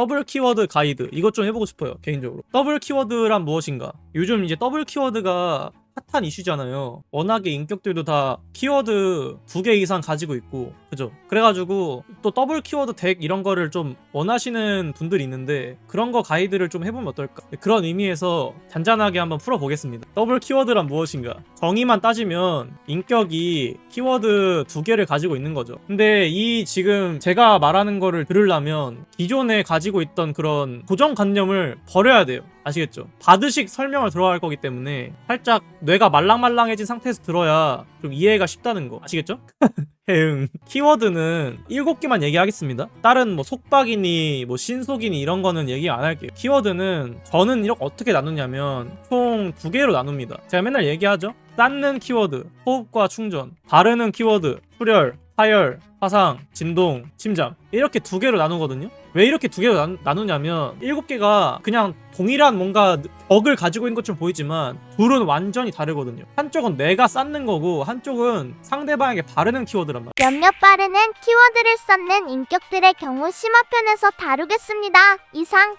더블 키워드 가이드. 이것 좀 해보고 싶어요 개인적으로. 더블 키워드란 무엇인가? 요즘 이제 더블 키워드가 핫한 이슈잖아요. 워낙에 인격들도 다 키워드 두 개 이상 가지고 있고 그죠? 그래가지고 또 더블 키워드 덱 이런 거를 좀 원하시는 분들이 있는데 그런 거 가이드를 좀 해보면 어떨까? 그런 의미에서 잔잔하게 한번 풀어보겠습니다. 더블 키워드란 무엇인가? 정의만 따지면 인격이 키워드 두 개를 가지고 있는 거죠. 근데 이 지금 제가 말하는 거를 들으려면 기존에 가지고 있던 그런 고정관념을 버려야 돼요. 아시겠죠? 바드식 설명을 들어갈 거기 때문에 살짝 뇌가 말랑말랑해진 상태에서 들어야 좀 이해가 쉽다는 거 아시겠죠? 해응. 키워드는 7개만 얘기하겠습니다. 다른 뭐 속박이니 뭐 신속이니 이런 거는 얘기 안 할게요. 키워드는 저는 이렇게 어떻게 나누냐면 총 두 개로 나눕니다. 제가 맨날 얘기하죠? 쌓는 키워드 호흡과 충전 바르는 키워드 출혈 파열 화상 진동 침잠. 이렇게 두 개로 나누거든요. 왜 이렇게 두 개로 나, 나누냐면 일곱 개가 그냥 동일한 뭔가 벽을 가지고 있는 것처럼 보이지만 둘은 완전히 다르거든요. 한쪽은 내가 쌓는 거고 한쪽은 상대방에게 바르는 키워드란 말이야 몇몇 빠르는 키워드를 쌓는 인격들의 경우 심화편에서 다루겠습니다. 이상.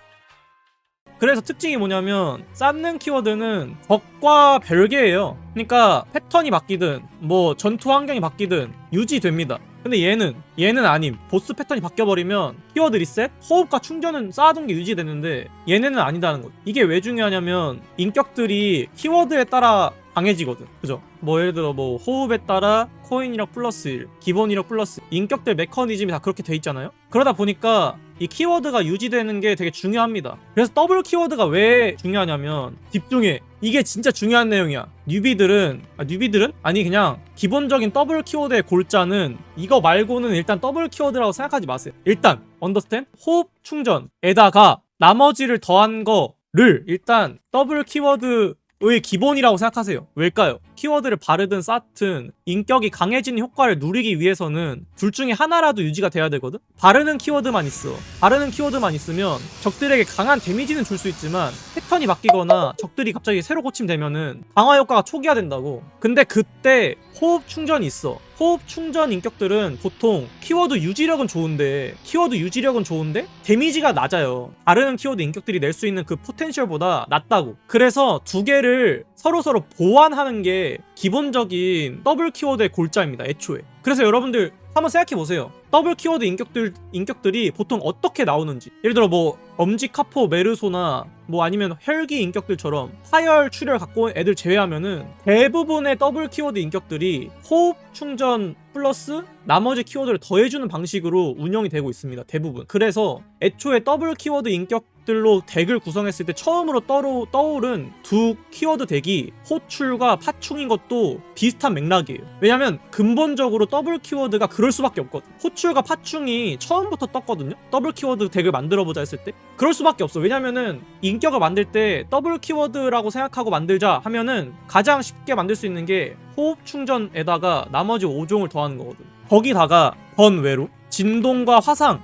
그래서 특징이 뭐냐면 쌓는 키워드는 적과 별개예요. 그러니까 패턴이 바뀌든 뭐 전투 환경이 바뀌든 유지됩니다. 근데 얘는 얘는 아님. 보스 패턴이 바뀌어버리면 키워드 리셋, 호흡과 충전은 쌓아둔 게 유지되는데 얘네는 아니다는 거. 이게 왜 중요하냐면 인격들이 키워드에 따라 강해지거든. 그죠? 뭐 예를 들어 뭐 호흡에 따라 코인 이력 플러스 1, 기본 이력 플러스 1. 인격들 메커니즘이 다 그렇게 돼 있잖아요. 그러다 보니까 이 키워드가 유지되는 게 되게 중요합니다. 그래서 더블 키워드가 왜 중요하냐면 집중해. 이게 진짜 중요한 내용이야. 뉴비들은 아, 뉴비들은 아니 그냥 기본적인 더블 키워드의 골자는 이거 말고는 일단 더블 키워드라고 생각하지 마세요. 일단 언더스탠 호흡 충전에다가 나머지를 더한 거를 일단 더블 키워드 의 기본이라고 생각하세요. 왜일까요? 키워드를 바르든 쌓든 인격이 강해지는 효과를 누리기 위해서는 둘 중에 하나라도 유지가 돼야 되거든? 바르는 키워드만 있어. 바르는 키워드만 있으면 적들에게 강한 데미지는 줄 수 있지만 패턴이 바뀌거나 적들이 갑자기 새로 고침되면은 강화 효과가 초기화된다고. 근데 그때 호흡 충전이 있어. 호흡 충전 인격들은 보통 키워드 유지력은 좋은데 키워드 유지력은 좋은데 데미지가 낮아요. 바르는 키워드 인격들이 낼 수 있는 그 포텐셜보다 낮다고. 그래서 두 개를 서로 서로 보완하는 게 기본적인 더블 키워드의 골자입니다. 애초에. 그래서 여러분들 한번 생각해 보세요. 더블 키워드 인격들 인격들이 보통 어떻게 나오는지. 예를 들어 뭐 엄지 카포 메르소나 뭐 아니면 혈기 인격들처럼 파열 출혈 갖고 온 애들 제외하면은 대부분의 더블 키워드 인격들이 호흡 충전 플러스 나머지 키워드를 더해주는 방식으로 운영이 되고 있습니다. 대부분. 그래서 애초에 더블 키워드 인격들로 덱을 구성했을 때 처음으로 떠로, 떠오른 두 키워드 덱이 호출과 파충인 것도 비슷한 맥락이에요. 왜냐면 근본적으로 더블 키워드가 그럴 수밖에 없거든. 호출과 파충이 처음부터 떴거든요. 더블 키워드 덱을 만들어보자 했을 때. 그럴 수밖에 없어. 왜냐면은 인격을 만들 때 더블 키워드라고 생각하고 만들자 하면은 가장 쉽게 만들 수 있는 게 호흡 충전에다가 나머지 5종을 더하는 거거든. 거기다가 번외로 진동과 화상은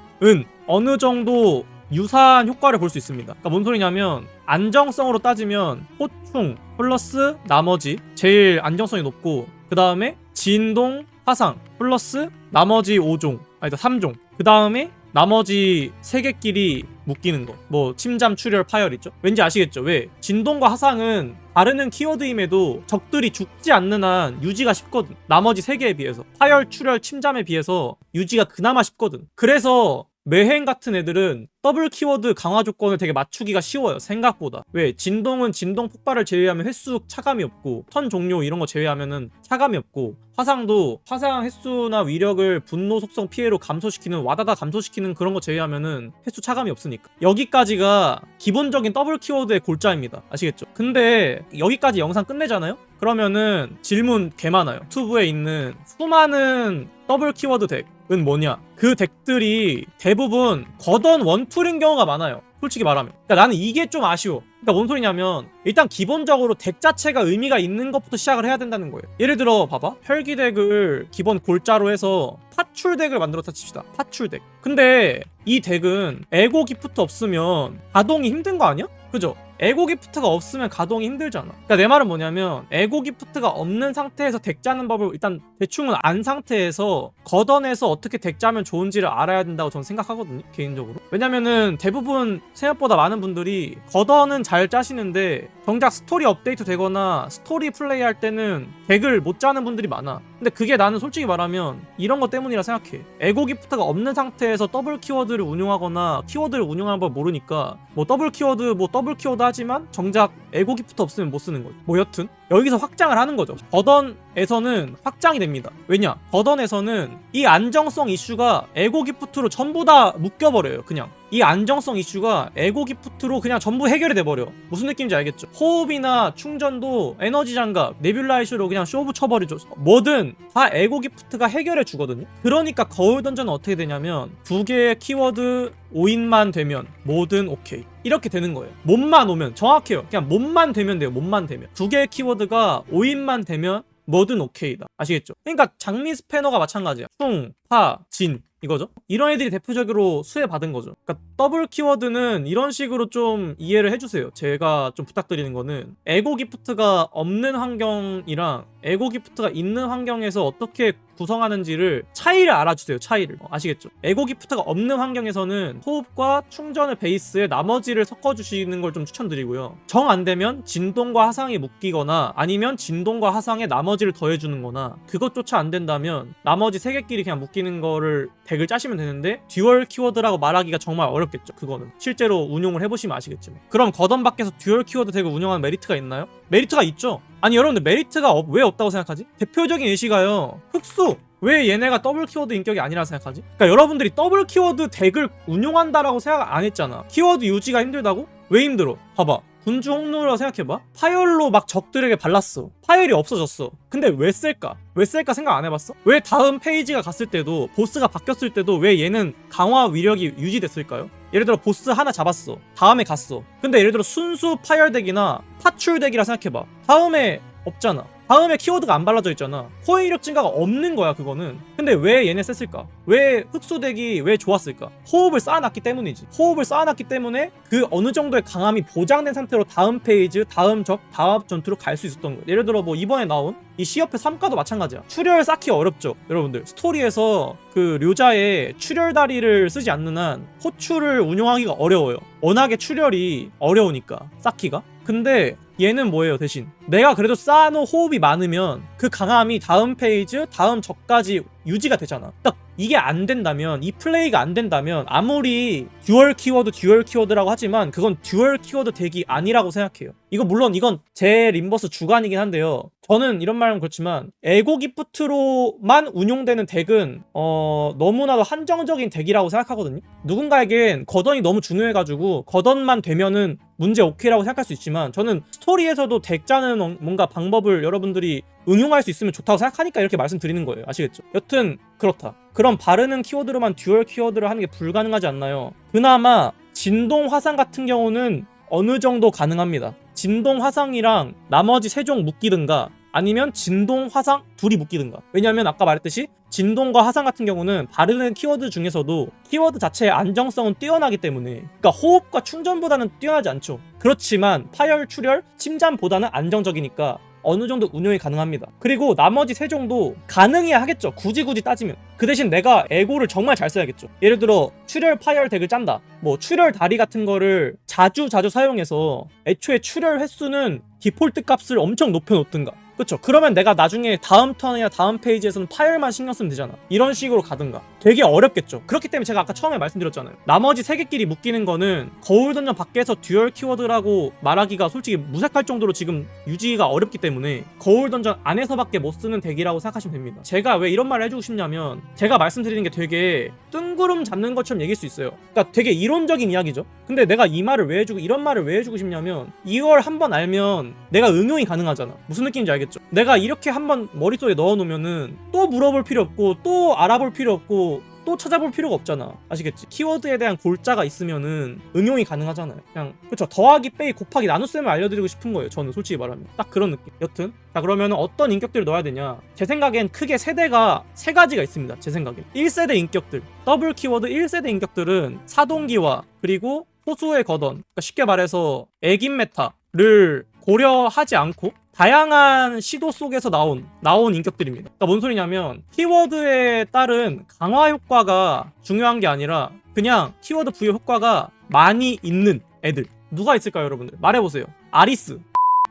어느 정도 유사한 효과를 볼 수 있습니다. 그러니까 뭔 소리냐면 안정성으로 따지면 호충 플러스 나머지 제일 안정성이 높고 그 다음에 진동 화상 플러스 나머지 5종 아니다 3종 그 다음에 나머지 세 개끼리 묶이는 거. 뭐 침잠, 출혈, 파열 있죠. 왠지 아시겠죠? 왜? 진동과 화상은 바르는 키워드임에도 적들이 죽지 않는 한 유지가 쉽거든. 나머지 세 개에 비해서. 파열, 출혈, 침잠에 비해서 유지가 그나마 쉽거든. 그래서 매행 같은 애들은 더블 키워드 강화 조건을 되게 맞추기가 쉬워요 생각보다. 왜? 진동은 진동 폭발을 제외하면 횟수 차감이 없고 턴 종료 이런 거 제외하면은 차감이 없고 화상도 화상 횟수나 위력을 분노 속성 피해로 감소시키는 와다다 감소시키는 그런 거 제외하면은 횟수 차감이 없으니까. 여기까지가 기본적인 더블 키워드의 골자입니다. 아시겠죠? 근데 여기까지 영상 끝내잖아요? 그러면은 질문 개 많아요. 유튜브에 있는 수많은 더블 키워드 덱 은 뭐냐? 그 덱들이 대부분 걷던 원툴인 경우가 많아요. 솔직히 말하면. 그러니까 나는 이게 좀 아쉬워. 그러니까 뭔 소리냐면 일단 기본적으로 덱 자체가 의미가 있는 것부터 시작을 해야 된다는 거예요. 예를 들어 봐봐. 혈기 덱을 기본 골자로 해서 파출 덱을 만들었다 칩시다. 파출 덱. 근데 이 덱은 에고 기프트 없으면 가동이 힘든 거 아니야? 그죠? 에고 기프트가 없으면 가동이 힘들잖아. 그러니까 내 말은 뭐냐면 에고 기프트가 없는 상태에서 덱 짜는 법을 일단 대충은 안 상태에서 걷어내서 어떻게 덱 짜면 좋은지를 알아야 된다고 저는 생각하거든요. 개인적으로. 왜냐면은 대부분 생각보다 많은 분들이 걷어는 잘 짜시는데 정작 스토리 업데이트 되거나 스토리 플레이 할 때는 덱을 못 짜는 분들이 많아. 근데 그게 나는 솔직히 말하면 이런 것 때문이라 생각해. 에고 기프트가 없는 상태에서 더블 키워드를 운용하거나 키워드를 운용하는 법 모르니까 뭐 더블 키워드 뭐 더블 키워드 하지만 정작 에고 기프트 없으면 못 쓰는 거죠. 뭐 여튼 여기서 확장을 하는 거죠. 버던에서는 확장이 됩니다. 왜냐? 버던에서는 이 안정성 이슈가 에고 기프트로 전부 다 묶여버려요. 그냥 이 안정성 이슈가 에고 기프트로 그냥 전부 해결이 돼버려. 무슨 느낌인지 알겠죠? 호흡이나 충전도 에너지 장갑, 네뷸라 이슈로 그냥 쇼부 쳐버리죠. 뭐든 다 에고 기프트가 해결해 주거든요. 그러니까 거울 던전은 어떻게 되냐면 두 개의 키워드 5인만 되면 뭐든 오케이. 이렇게 되는 거예요. 몸만 오면 정확해요. 그냥 몸만 되면 돼요. 몸만 되면. 두 개의 키워드가 5인만 되면 뭐든 오케이다. 아시겠죠? 그러니까 장미 스패너가 마찬가지야. 충, 파, 진 이거죠. 이런 애들이 대표적으로 수혜 받은 거죠. 그러니까 더블 키워드는 이런 식으로 좀 이해를 해주세요. 제가 좀 부탁드리는 거는 에고 기프트가 없는 환경이랑 에고 기프트가 있는 환경에서 어떻게 구성하는지를 차이를 알아주세요. 차이를 어, 아시겠죠? 에고 기프트가 없는 환경에서는 호흡과 충전을 베이스에 나머지를 섞어주시는 걸 좀 추천드리고요. 정 안 되면 진동과 하상이 묶이거나 아니면 진동과 하상에 나머지를 더해주는 거나 그것조차 안 된다면 나머지 세 개끼리 그냥 묶이는 거를 덱을 짜시면 되는데 듀얼 키워드라고 말하기가 정말 어렵겠죠. 그거는 실제로 운용을 해보시면 아시겠지만 그럼 거던 밖에서 듀얼 키워드 덱을 운영하는 메리트가 있나요? 메리트가 있죠. 아니 여러분들 메리트가 없- 왜 없다고 생각하지? 대표적인 예시가요. 흑수. 왜 얘네가 더블 키워드 인격이 아니라 생각하지? 그러니까 여러분들이 더블 키워드 덱을 운용한다라고 생각 안 했잖아. 키워드 유지가 힘들다고? 왜 힘들어? 봐봐. 군주 홍루라 생각해봐. 파열로 막 적들에게 발랐어. 파열이 없어졌어. 근데 왜 쓸까? 왜 쓸까 생각 안 해봤어? 왜 다음 페이지가 갔을 때도 보스가 바뀌었을 때도 왜 얘는 강화 위력이 유지됐을까요? 예를 들어 보스 하나 잡았어. 다음에 갔어. 근데 예를 들어 순수 파열덱이나 파출덱이라 생각해봐. 다음에 없잖아. 다음에 키워드가 안 발라져 있잖아. 코어 이력 증가가 없는 거야, 그거는. 근데 왜 얘네 셌을까? 왜 흑수덱이 왜 좋았을까? 호흡을 쌓아놨기 때문이지. 호흡을 쌓아놨기 때문에 그 어느 정도의 강함이 보장된 상태로 다음 페이지, 다음 적, 다음 전투로 갈 수 있었던 거야. 예를 들어 뭐 이번에 나온 이 시협의 3가도 마찬가지야. 출혈 쌓기 어렵죠, 여러분들. 스토리에서 그 료자의 출혈 다리를 쓰지 않는 한 호출을 운용하기가 어려워요. 워낙에 출혈이 어려우니까 쌓기가. 근데 얘는 뭐예요 대신? 내가 그래도 쌓아놓은 호흡이 많으면 그 강함이 다음 페이지 다음 적까지 유지가 되잖아. 딱 이게 안 된다면 이 플레이가 안 된다면 아무리 듀얼 키워드 듀얼 키워드라고 하지만 그건 듀얼 키워드 덱이 아니라고 생각해요. 이거 물론 이건 제 림버스 주관이긴 한데요. 저는 이런 말은 그렇지만 에고 기프트로만 운용되는 덱은 어 너무나도 한정적인 덱이라고 생각하거든요. 누군가에겐 거던이 너무 중요해가지고 거던만 되면은 문제 오케이라고 생각할 수 있지만 저는 스토리에서도 덱 짜는 어- 뭔가 방법을 여러분들이 응용할 수 있으면 좋다고 생각하니까 이렇게 말씀드리는 거예요. 아시겠죠? 여튼 그렇다. 그럼 바르는 키워드로만 듀얼 키워드를 하는 게 불가능하지 않나요? 그나마 진동 화상 같은 경우는 어느 정도 가능합니다. 진동 화상이랑 나머지 세 종 묶이든가 아니면 진동 화상 둘이 묶이든가. 왜냐하면 아까 말했듯이 진동과 화상 같은 경우는 바르는 키워드 중에서도 키워드 자체의 안정성은 뛰어나기 때문에 그러니까 호흡과 충전보다는 뛰어나지 않죠. 그렇지만 파열, 출혈, 침잠보다는 안정적이니까 어느 정도 운용이 가능합니다. 그리고 나머지 세 종도 가능해야 하겠죠. 굳이 굳이 따지면. 그 대신 내가 에고를 정말 잘 써야겠죠. 예를 들어 출혈 파열 덱을 짠다. 뭐 출혈 다리 같은 거를 자주 자주 사용해서 애초에 출혈 횟수는 디폴트 값을 엄청 높여 놓든가. 그쵸. 그러면 내가 나중에 다음 턴이나 다음 페이지에서는 파열만 신경 쓰면 되잖아. 이런 식으로 가든가. 되게 어렵겠죠. 그렇기 때문에 제가 아까 처음에 말씀드렸잖아요. 나머지 세 개끼리 묶이는 거는 거울 던전 밖에서 듀얼 키워드라고 말하기가 솔직히 무색할 정도로 지금 유지가 어렵기 때문에 거울 던전 안에서밖에 못 쓰는 덱이라고 생각하시면 됩니다. 제가 왜 이런 말을 해주고 싶냐면 제가 말씀드리는 게 되게 뜬구름 잡는 것처럼 얘기일 수 있어요. 그러니까 되게 이론적인 이야기죠. 근데 내가 이 말을 왜 해주고 이런 말을 왜 해주고 싶냐면 이걸 한번 알면 내가 응용이 가능하잖아. 무슨 느낌인지 알겠죠 내가 이렇게 한번 머릿속에 넣어놓으면은 또 물어볼 필요 없고 또 알아볼 필요 없고 또 찾아볼 필요가 없잖아. 아시겠지? 키워드에 대한 골자가 있으면은 응용이 가능하잖아요. 그냥 그쵸? 더하기 빼기 곱하기 나눗셈을 알려드리고 싶은 거예요 저는 솔직히 말하면. 딱 그런 느낌. 여튼. 자 그러면 어떤 인격들을 넣어야 되냐? 제 생각엔 크게 세대가 세 가지가 있습니다 제 생각엔. 1세대 인격들. 더블 키워드 1세대 인격들은 사동기와 그리고 호수의 거던 그러니까 쉽게 말해서 애긴 메타를 고려하지 않고 다양한 시도 속에서 나온 나온 인격들입니다. 그러니까 뭔 소리냐면 키워드에 따른 강화 효과가 중요한 게 아니라 그냥 키워드 부여 효과가 많이 있는 애들 누가 있을까요, 여러분들? 말해보세요. 아리스.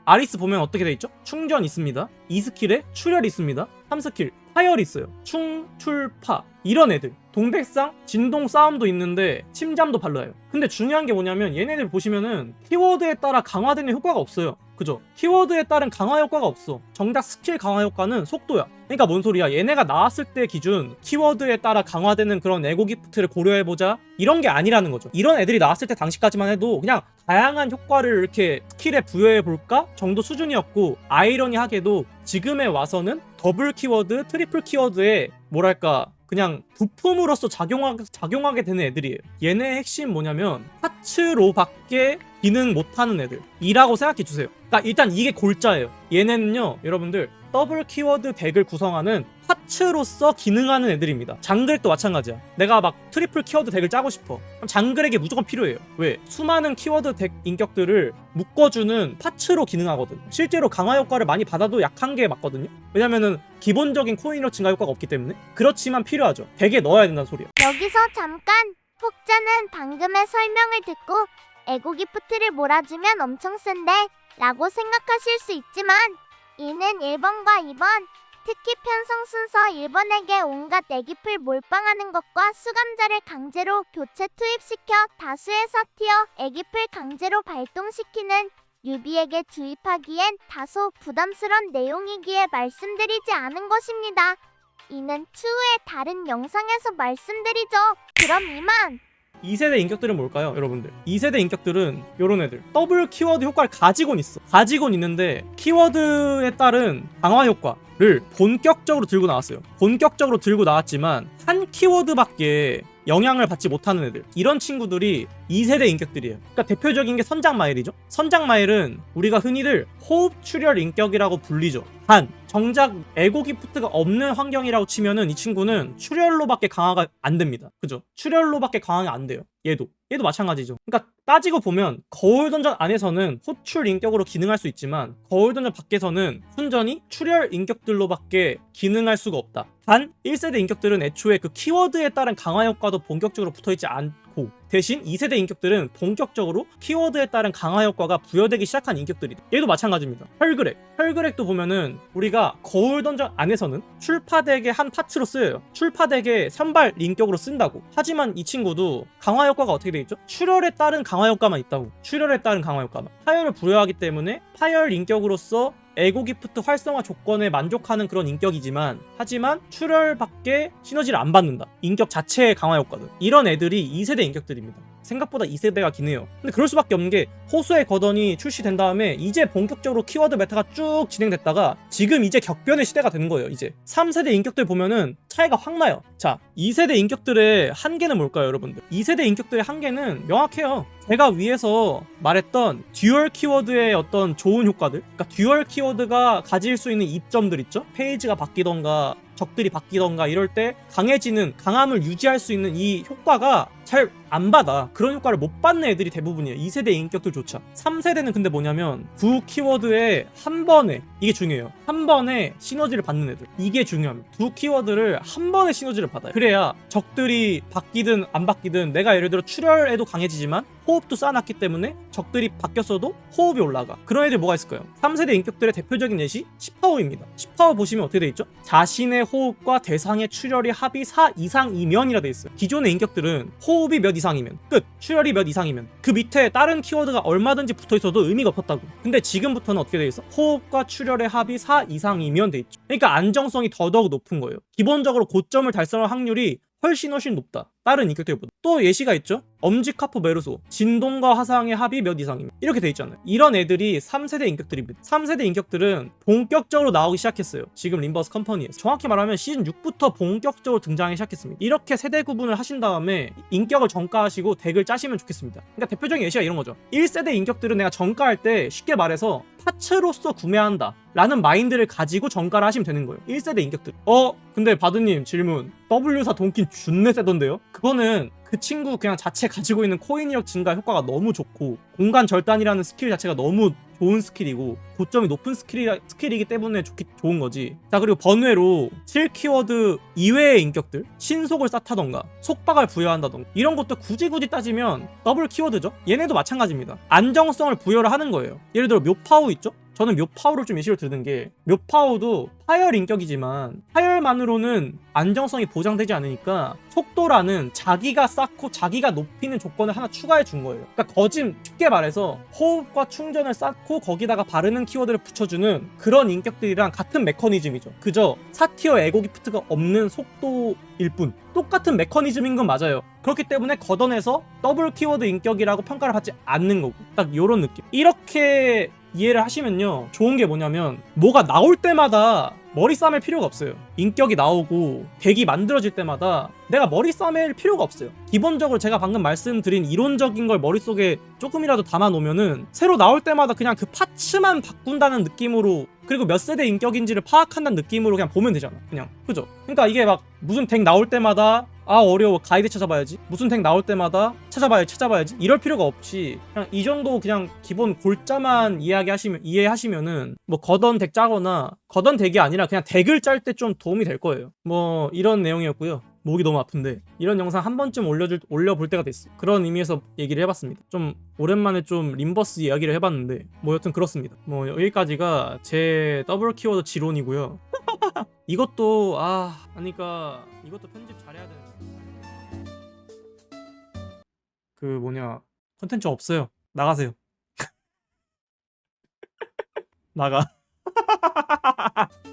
아리스 보면 어떻게 돼 있죠? 충전 있습니다. 2스킬에 출혈 있습니다. 3스킬 파열 있어요. 충, 출, 파 이런 애들. 동백상 진동 싸움도 있는데 침잠도 발라요. 근데 중요한 게 뭐냐면 얘네들 보시면은 키워드에 따라 강화되는 효과가 없어요. 그죠? 키워드에 따른 강화 효과가 없어. 정작 스킬 강화 효과는 속도야. 그러니까 뭔 소리야? 얘네가 나왔을 때 기준 키워드에 따라 강화되는 그런 에고 기프트를 고려해보자 이런 게 아니라는 거죠. 이런 애들이 나왔을 때 당시까지만 해도 그냥 다양한 효과를 이렇게 스킬에 부여해볼까 정도 수준이었고 아이러니하게도 지금에 와서는 더블 키워드, 트리플 키워드에 뭐랄까 그냥 부품으로서 작용하, 작용하게 되는 애들이에요. 얘네 핵심 뭐냐면 파츠로밖에 기능 못하는 애들 이라고 생각해 주세요. 그러니까 일단 이게 골자예요. 얘네는요, 여러분들 더블 키워드 덱을 구성하는 파츠로서 기능하는 애들입니다. 장글도 마찬가지야. 내가 막 트리플 키워드 덱을 짜고 싶어. 그럼 장글에게 무조건 필요해요. 왜? 수많은 키워드 덱 인격들을 묶어주는 파츠로 기능하거든. 실제로 강화 효과를 많이 받아도 약한 게 맞거든요. 왜냐면은 기본적인 코인력 증가 효과가 없기 때문에 그렇지만 필요하죠. 덱에 넣어야 된다는 소리야. 여기서 잠깐 혹자는 방금의 설명을 듣고 에고 기프트를 몰아주면 엄청 센데 라고 생각하실 수 있지만 이는 1번과 2번 특히 편성 순서 1번에게 온갖 애기풀 몰빵하는 것과 수감자를 강제로 교체 투입시켜 다수의 사티어 애기풀 강제로 발동시키는 유비에게 주입하기엔 다소 부담스런 내용이기에 말씀드리지 않은 것입니다. 이는 추후에 다른 영상에서 말씀드리죠. 그럼 이만! 2세대 인격들은 뭘까요, 여러분들? 2세대 인격들은 요런 애들. 더블 키워드 효과를 가지고는 있어. 가지고는 있는데 키워드에 따른 강화 효과를 본격적으로 들고 나왔어요. 본격적으로 들고 나왔지만 한 키워드밖에 영향을 받지 못하는 애들. 이런 친구들이 2세대 인격들이에요. 그러니까 대표적인 게 선장마일이죠. 선장마일은 우리가 흔히들 호흡 출혈 인격이라고 불리죠. 단 정작 에고 기프트가 없는 환경이라고 치면은 이 친구는 출혈로밖에 강화가 안 됩니다. 그죠? 출혈로밖에 강화가 안 돼요. 얘도 얘도 마찬가지죠. 그러니까 따지고 보면 거울 던전 안에서는 호출 인격으로 기능할 수 있지만 거울 던전 밖에서는 순전히 출혈 인격들로밖에 기능할 수가 없다. 단 1세대 인격들은 애초에 그 키워드에 따른 강화 효과도 본격적으로 붙어있지 않 고 대신 2세대 인격들은 본격적으로 키워드에 따른 강화 효과가 부여되기 시작한 인격들이다. 얘도 마찬가지입니다. 혈그렉. 혈그렉도 보면은 우리가 거울 던전 안에서는 출파덱의 한 파츠로 쓰여요. 출파덱의 선발 인격으로 쓴다고. 하지만 이 친구도 강화 효과가 어떻게 돼 있죠? 출혈에 따른 강화 효과만 있다고. 출혈에 따른 강화 효과만. 파열을 부여하기 때문에 파열 인격으로서 에고 기프트 활성화 조건에 만족하는 그런 인격이지만 하지만 출혈밖에 시너지를 안 받는다. 인격 자체의 강화 효과는 이런 애들이 2세대 인격들입니다. 생각보다 2세대가 기네요. 근데 그럴 수밖에 없는 게 호수의 거던이 출시된 다음에 이제 본격적으로 키워드 메타가 쭉 진행됐다가 지금 이제 격변의 시대가 되는 거예요. 이제 3세대 인격들 보면은 차이가 확 나요. 자, 2세대 인격들의 한계는 뭘까요, 여러분들? 2세대 인격들의 한계는 명확해요. 제가 위에서 말했던 듀얼 키워드의 어떤 좋은 효과들 그러니까 듀얼 키워드가 가질 수 있는 이점들 있죠? 페이지가 바뀌던가 적들이 바뀌던가 이럴 때 강해지는 강함을 유지할 수 있는 이 효과가 잘 안 받아. 그런 효과를 못 받는 애들이 대부분이에요. 2세대 인격들조차. 3세대는 근데 뭐냐면 두 키워드에 한 번에 이게 중요해요. 한 번에 시너지를 받는 애들. 이게 중요합니다. 두 키워드를 한 번에 시너지를 받아요. 그래 야 적들이 바뀌든 안 바뀌든 내가 예를 들어 출혈에도 강해지지만 호흡도 쌓아놨기 때문에 적들이 바뀌었어도 호흡이 올라가. 그런 애들 뭐가 있을까요? 3세대 인격들의 대표적인 예시 10파워입니다. 10파워 보시면 어떻게 돼 있죠? 자신의 호흡과 대상의 출혈이 합이 4 이상이면이라 돼 있어요. 기존의 인격들은 호흡이 몇 이상이면 끝 출혈이 몇 이상이면 그 밑에 다른 키워드가 얼마든지 붙어 있어도 의미가 없었다고. 근데 지금부터는 어떻게 돼 있어? 호흡과 출혈의 합이 4 이상이면 돼 있죠. 그러니까 안정성이 더더욱 높은 거예요 기본적으로 고점을 달성할 확률이 훨씬 훨씬 높다. 다른 인격들보다. 또 예시가 있죠? 엄지카프 메르소. 진동과 화상의 합이 몇 이상이면. 이렇게 돼 있잖아요. 이런 애들이 3세대 인격들입니다. 3세대 인격들은 본격적으로 나오기 시작했어요. 지금 림버스 컴퍼니에서. 정확히 말하면 시즌 6부터 본격적으로 등장하기 시작했습니다. 이렇게 세대 구분을 하신 다음에 인격을 정가하시고 덱을 짜시면 좋겠습니다. 그러니까 대표적인 예시가 이런 거죠. 1세대 인격들은 내가 정가할 때 쉽게 말해서 파츠로서 구매한다. 라는 마인드를 가지고 정가를 하시면 되는 거예요. 1세대 인격들. 어, 근데 바드님 질문. W사 돈킨 준내 세던데요? 그거는 그 친구 그냥 자체 가지고 있는 코인력 증가 효과가 너무 좋고 공간 절단이라는 스킬 자체가 너무 좋은 스킬이고 고점이 높은 스킬이, 스킬이기 때문에 좋기, 좋은 거지. 자 그리고 번외로 7키워드 이외의 인격들 신속을 쌓다던가 속박을 부여한다던가 이런 것도 굳이 굳이 따지면 더블 키워드죠? 얘네도 마찬가지입니다. 안정성을 부여를 하는 거예요. 예를 들어 묘파우 있죠 저는 묘파우를 좀 예시로 드는 게 묘파우도 파열 인격이지만 파열만으로는 안정성이 보장되지 않으니까 속도라는 자기가 쌓고 자기가 높이는 조건을 하나 추가해 준 거예요. 그러니까 거짐 쉽게 말해서 호흡과 충전을 쌓고 거기다가 바르는 키워드를 붙여주는 그런 인격들이랑 같은 메커니즘이죠. 그저 사티어 에고 기프트가 없는 속도일 뿐. 똑같은 메커니즘인 건 맞아요. 그렇기 때문에 걷어내서 더블 키워드 인격이라고 평가를 받지 않는 거고 딱 요런 느낌. 이렇게 이해를 하시면요. 좋은 게 뭐냐면 뭐가 나올 때마다 머리 싸맬 필요가 없어요. 인격이 나오고 덱이 만들어질 때마다 내가 머리 싸맬 필요가 없어요. 기본적으로 제가 방금 말씀드린 이론적인 걸 머릿속에 조금이라도 담아 놓으면은 새로 나올 때마다 그냥 그 파츠만 바꾼다는 느낌으로 그리고 몇 세대 인격인지를 파악한다는 느낌으로 그냥 보면 되잖아. 그냥. 그죠? 그러니까 이게 막 무슨 덱 나올 때마다 아 어려워. 가이드 찾아봐야지. 무슨 덱 나올 때마다 찾아봐야지 찾아봐야지. 이럴 필요가 없이 그냥 이 정도 그냥 기본 골자만 이야기하시면 이해하시면은 뭐 거던 덱 짜거나 거던 덱이 아니라 그냥 덱을 짤 때 좀 도움이 될 거예요. 뭐 이런 내용이었고요 목이 너무 아픈데 이런 영상 한 번쯤 올려줄 올려볼 때가 됐어 그런 의미에서 얘기를 해봤습니다. 좀 오랜만에 좀 림버스 이야기를 해봤는데 뭐 여튼 그렇습니다. 뭐 여기까지가 제 더블 키워드 지론이고요. 이것도 아 그러니까 이것도 편집 잘해야 되는 그 뭐냐 컨텐츠 없어요. 나가세요. 나가